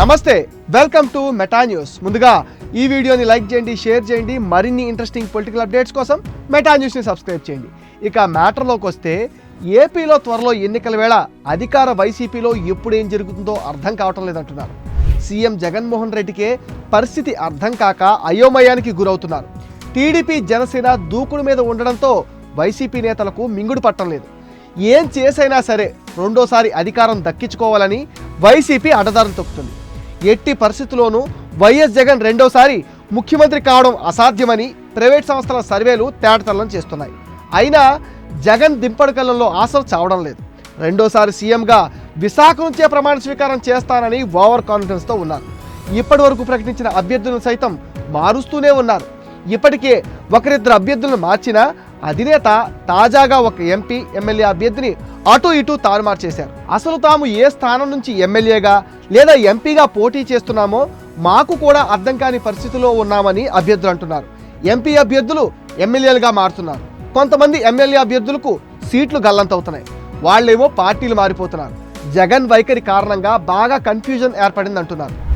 నమస్తే welcome to meta news ముందుగా ఈ వీడియోని లైక్ చేయండి షేర్ చేయండి మరిన్ని ఇంట్రెస్టింగ్ పొలిటికల్ అప్డేట్స్ కోసం మెటా న్యూస్ని సబ్స్క్రైబ్ చేయండి. ఇక మ్యాటర్లోకి వస్తే ఏపీలో త్వరలో ఎన్నికల వేళ అధికార వైసీపీలో ఎప్పుడు ఏం జరుగుతుందో అర్థం కావటం లేదంటున్నారు. సీఎం జగన్మోహన్ రెడ్డికే పరిస్థితి అర్థం కాక అయోమయానికి గురవుతున్నారు. టీడీపీ జనసేన దూకుడు మీద ఉండడంతో వైసీపీ నేతలకు మింగుడు పట్టం లేదు. ఏం చేసైనా సరే రెండోసారి అధికారం దక్కించుకోవాలని వైసీపీ అడదారులు తొక్కుతుంది. ఎట్టి పరిస్థితుల్లోనూ వైఎస్ జగన్ రెండోసారి ముఖ్యమంత్రి కావడం అసాధ్యమని ప్రైవేట్ సంస్థల సర్వేలు తేటతల్లం చేస్తున్నాయి. అయినా జగన్ దింపడకల్లంలో ఆశలు చావడం లేదు. రెండోసారి సీఎంగా విశాఖ నుంచే ప్రమాణ స్వీకారం చేస్తానని ఓవర్ కాన్ఫిడెన్స్తో ఉన్నారు. ఇప్పటి వరకు ప్రకటించిన అభ్యర్థులను సైతం మారుస్తూనే ఉన్నారు. ఇప్పటికే ఒకరిద్దరు అభ్యర్థులను మార్చినా అధినేత తాజాగా ఒక ఎంపీ ఎమ్మెల్యే అభ్యర్థిని అటు ఇటు తారుమారు చేశారు అసలు తాము ఏ స్థానం నుంచి ఎమ్మెల్యేగా లేదా ఎంపీగా పోటీ చేస్తున్నామో మాకు కూడా అర్థం కాని పరిస్థితిలో ఉన్నామని అభ్యర్థులు అంటున్నారు. ఎంపీ అభ్యర్థులు ఎమ్మెల్యేలుగా మారుతున్నారు. కొంతమంది ఎమ్మెల్యే అభ్యర్థులకు సీట్లు గల్లంతవుతున్నాయి. వాళ్ళేమో పార్టీలు మారిపోతున్నారు. జగన్ వైఖరి కారణంగా బాగా కన్ఫ్యూజన్ ఏర్పడింది అంటున్నారు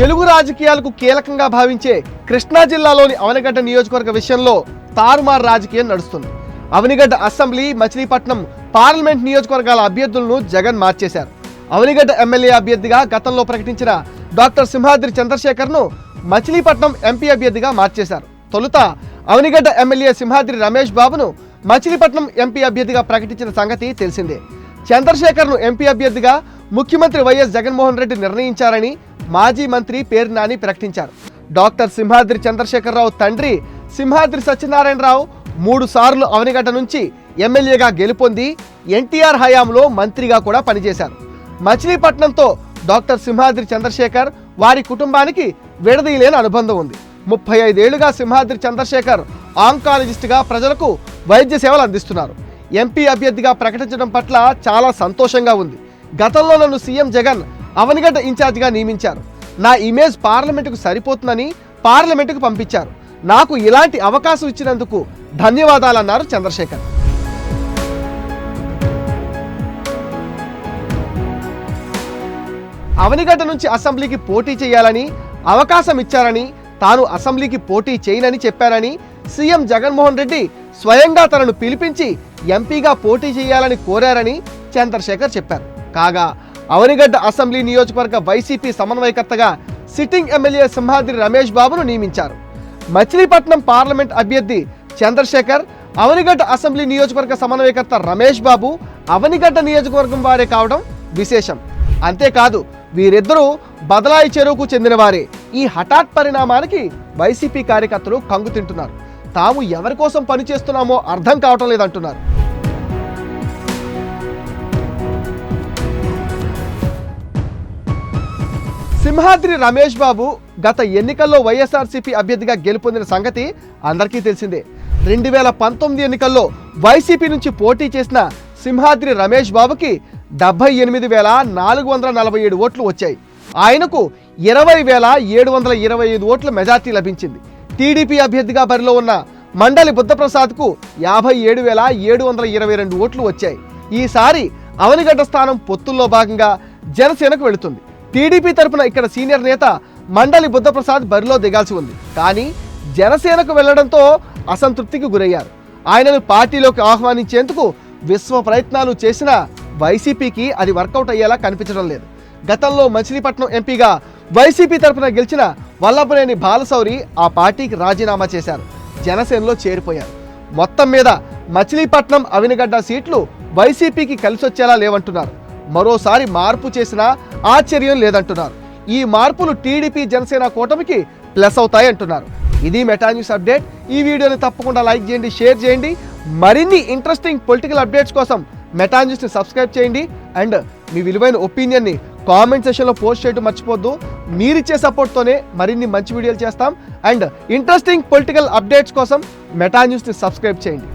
తెలుగు రాజకీయాలకు కీలకంగా భావించే కృష్ణా జిల్లాలోని అవనిగడ్డ నియోజకవర్గ విషయంలో తారుమారు రాజకీయం నడుస్తుంది. అవనిగడ్డ అసెంబ్లీ మచిలీపట్నం పార్లమెంట్ నియోజకవర్గాల అభ్యర్థులను జగన్ మార్చేశారు. అవనిగడ్డ ఎమ్మెల్యే అభ్యర్థిగా గతంలో ప్రకటించిన డాక్టర్ సింహాద్రి చంద్రశేఖర్ను మచిలీపట్నం ఎంపీ అభ్యర్థిగా మార్చేశారు. తొలుత అవనిగడ్డ ఎమ్మెల్యే సింహాద్రి రమేష్ బాబును మచిలీపట్నం ఎంపీ అభ్యర్థిగా ప్రకటించిన సంగతి తెలిసిందే. చంద్రశేఖర్ను ఎంపీ అభ్యర్థిగా ముఖ్యమంత్రి వైఎస్ జగన్మోహన్ రెడ్డి నిర్ణయించారని మాజీ మంత్రి పేరు నాని ప్రకటించారు. డాక్టర్ సింహాద్రి చంద్రశేఖరరావు తండ్రి సింహాద్రి సత్యనారాయణరావు మూడు సార్లు అవనిగడ్డ నుంచి ఎమ్మెల్యేగా గెలుపొంది ఎన్టీఆర్ హయాంలో మంత్రిగా కూడా పనిచేశారు. మచిలీపట్నంతో డాక్టర్ సింహాద్రి చంద్రశేఖర్ వారి కుటుంబానికి విడదీయలేని అనుబంధం ఉంది. ముప్పై ఐదేళ్ళుగా సింహాద్రి చంద్రశేఖర్ ఆంకాలజిస్ట్గా ప్రజలకు వైద్య సేవలు అందిస్తున్నారు. ఎంపీ అభ్యర్థిగా ప్రకటించడం పట్ల చాలా సంతోషంగా ఉంది. గతంలో నన్ను సీఎం జగన్ అవనిగడ్డ ఇన్ఛార్జ్గా నియమించారు. నా ఇమేజ్ పార్లమెంటుకు సరిపోతుందని పార్లమెంటుకు పంపించారు. నాకు ఇలాంటి అవకాశం ఇచ్చినందుకు ధన్యవాదాలన్నారు చంద్రశేఖర్. అవనిగడ్డ నుంచి అసెంబ్లీకి పోటీ చేయాలని అవకాశం ఇచ్చారని తాను అసెంబ్లీకి పోటీ చేయనని చెప్పారని సీఎం జగన్మోహన్ రెడ్డి స్వయంగా తనను పిలిపించి ఎంపీగా పోటీ చేయాలని కోరారని చంద్రశేఖర్ చెప్పారు. కాగా అవనిగడ్డ అసెంబ్లీ నియోజకవర్గ వైసీపీ సమన్వయకర్తగా సిట్టింగ్ ఎమ్మెల్యే సింహాద్రి రమేష్ బాబును నియమించారు. మచిలీపట్నం పార్లమెంట్ అభ్యర్థి చంద్రశేఖర్ అవనిగడ్డ అసెంబ్లీ నియోజకవర్గ సమన్వయకర్త రమేష్ బాబు అవనిగడ్డ నియోజకవర్గం వారే కావడం విశేషం. అంతేకాదు వీరిద్దరూ బదలాయి చెరువుకు చెందినవారే. ఈ హఠాత్ పరిణామానికి వైసీపీ కార్యకర్తలు కంగు తింటున్నారు తాము ఎవరి కోసం పనిచేస్తున్నామో అర్థం కావటం లేదంటున్నారు. సింహాద్రి రమేష్ బాబు గత ఎన్నికల్లో వైఎస్ఆర్సీపీ అభ్యర్థిగా గెలుపొందిన సంగతి అందరికీ తెలిసిందే. రెండు వేల పంతొమ్మిది ఎన్నికల్లో వైసీపీ నుంచి పోటీ చేసిన సింహాద్రి రమేష్ బాబుకి డెబ్బై ఎనిమిది వేల నాలుగు వందల నలభై ఏడు ఓట్లు వచ్చాయి. ఆయనకు ఇరవై వేల ఏడు వందల ఇరవై ఐదు ఓట్ల మెజార్టీ లభించింది. టీడీపీ అభ్యర్థిగా బరిలో ఉన్న మండలి బుద్ధప్రసాద్కు యాభై ఏడు వేల ఏడు వందల ఇరవై రెండు ఓట్లు వచ్చాయి. ఈసారి అవనిగడ్డ స్థానం పొత్తుల్లో భాగంగా జనసేనకు వెళుతుంది. టీడీపీ తరపున ఇక్కడ సీనియర్ నేత మండలి బుద్ధప్రసాద్ బరిలో దిగాల్సి ఉంది. కానీ జనసేనకు వెళ్ళడంతో అసంతృప్తికి గురయ్యారు. ఆయనను పార్టీలోకి ఆహ్వానించేందుకు విశ్వ ప్రయత్నాలు చేసినా వైసీపీకి అది వర్కౌట్ అయ్యేలా కనిపించడం లేదు. గతంలో మచిలీపట్నం ఎంపీగా వైసీపీ తరపున గెలిచిన వల్లభనేని బాలశౌరి ఆ పార్టీకి రాజీనామా చేశారు. జనసేనలో చేరిపోయారు. మొత్తం మీద మచిలీపట్నం అవినగడ్డ సీట్లు వైసీపీకి కలిసొచ్చేలా లేవంటున్నారు. మరోసారి మార్పు చేసినా ఆశ్చర్యం లేదంటున్నారు. ఈ మార్పులు టీడీపీ జనసేన కూటమికి ప్లస్ అవుతాయి అంటున్నారు ఇది మెటా న్యూస్ అప్డేట్. ఈ వీడియోని తప్పకుండా లైక్ చేయండి షేర్ చేయండి. మరిన్ని ఇంట్రెస్టింగ్ పొలిటికల్ అప్డేట్స్ కోసం మెటా న్యూస్ని సబ్స్క్రైబ్ చేయండి. అండ్ మీ విలువైన ఒపీనియన్ని కామెంట్ సెషన్లో పోస్ట్ చేయడం మర్చిపోద్దు. మీరిచ్చే సపోర్ట్తోనే మరిన్ని మంచి వీడియోలు చేస్తాం. అండ్ ఇంట్రెస్టింగ్ పొలిటికల్ అప్డేట్స్ కోసం మెటా న్యూస్ని సబ్స్క్రైబ్ చేయండి.